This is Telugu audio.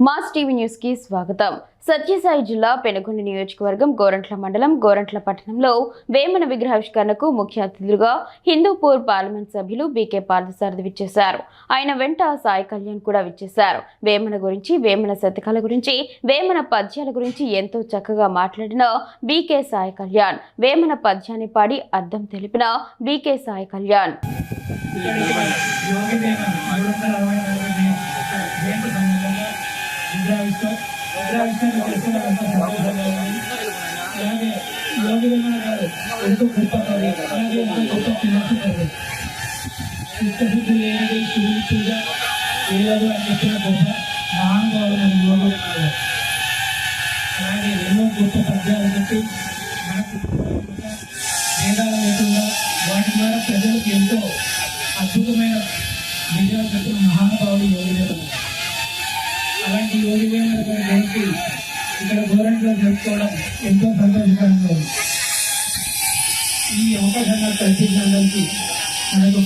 మాస్ టీవీ న్యూస్కి స్వాగతం. సత్యసాయి జిల్లా పెనుగొండ నియోజకవర్గం గోరంట్ల మండలం గోరంట్ల పట్టణంలో వేమన విగ్రహావిష్కరణకు ముఖ్య అతిథులుగా హిందూపూర్ పార్లమెంట్ సభ్యులు బీకే పార్థసారథి విచ్చేశారు. ఆయన వెంట సాయి కళ్యాణ్ కూడా విచ్చేశారు. వేమన గురించి వేమన శతకాల గురించి వేమన పద్యాల గురించి ఎంతో చక్కగా మాట్లాడిన బీకే సాయి కళ్యాణ్ వేమన పద్యాన్ని పాడి అర్థం తెలిపిన బీకే సాయి కళ్యాణ్. విద్యావిష్కర్ విద్యావిష్కర్ చేస్తున్న అంత ఉంది. అలాగే యోగి వేమన గారు ఎంతో గొప్ప కవి అలాగే ఎంతో గొప్ప ఫిలాసఫర్ చిత్తశుద్ధి లేనిది శివుడి పూజ చేయదు అని చెప్పిన గొప్ప మన యోగి అలాగే ఎన్నో గొప్ప పద్యాలు చెప్పి మనకు భేదాలు లేకుండా వాటి ద్వారా ప్రజలకు ఎంతో అద్భుతమైన విజయాలు చెప్పిన అలాంటి యోగి వేమన జయంతి ఇక్కడ గోరంట్లో జరుపుకోవడం ఎంతో సంతోషకరంగా ఉంది. ఈ అవకాశంగా కల్పించినందుకు మనకు